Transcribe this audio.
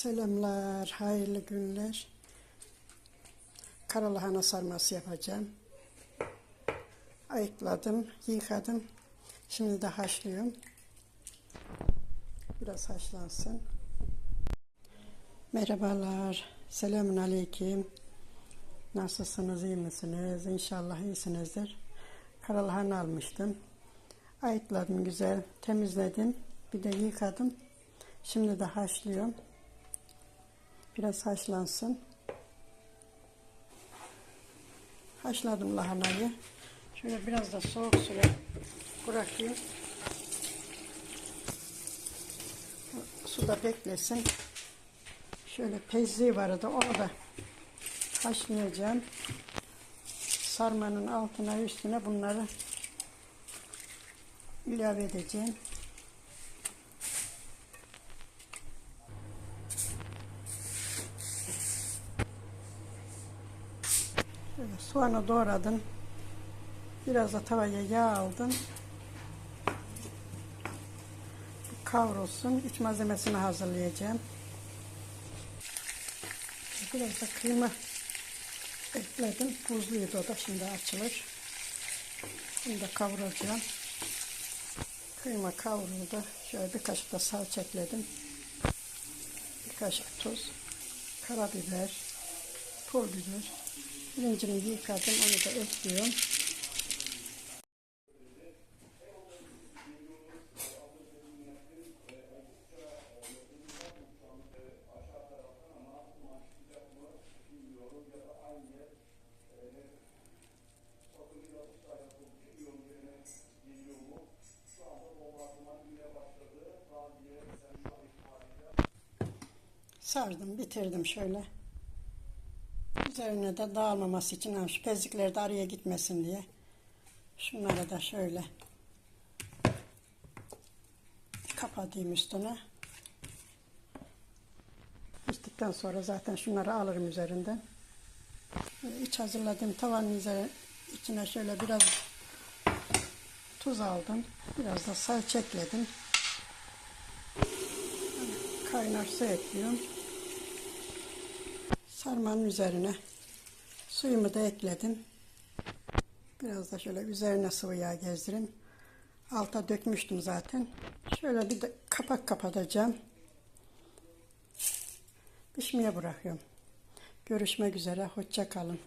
Selamlar, hayırlı günler. Karalahana sarması yapacağım. Ayıkladım, yıkadım. Şimdi de haşlıyorum. Biraz haşlansın. Merhabalar, selamun aleyküm. Nasılsınız, iyi misiniz? İnşallah iyisinizdir. Karalahana almıştım. Ayıkladım güzel, temizledim. Bir de yıkadım. Şimdi de haşlıyorum. Biraz haşlansın. Haşladım lahanayı. Şöyle biraz da soğuk suya bırakayım. Suda beklesin. Şöyle pezliği vardı onu da haşlayacağım. Sarmanın altına üstüne bunları ilave edeceğim. Soğanı doğradım. Biraz da tavaya yağ aldım. Kavrulsun. İç malzemesini hazırlayacağım. Biraz da kıyma ekledim. Buzluydu o da şimdi açılır. Bunu da kavuracağım. Kıyma kavruldu. Şöyle bir kaşık da salça ekledim. Bir kaşık tuz. Karabiber. Pul biber. Pirincimi yıkadım. Onu da ekliyorum. Sardım, bitirdim şöyle. Üzerine de dağılmaması için ha, şu pezlikler de araya gitmesin diye. Şunları da şöyle kapatayım üstüne. Piştikten sonra zaten şunları alırım üzerinden. İç hazırladığım tavanın üzerine, içine şöyle biraz tuz aldım. Biraz da salça ekledim. Kaynar su ekliyorum. Sarmanın üzerine suyumu da ekledim. Biraz da şöyle üzerine sıvı yağ gezdireyim. Alta dökmüştüm zaten. Şöyle bir de kapak kapatacağım. Pişmeye bırakıyorum. Görüşmek üzere. Hoşça kalın.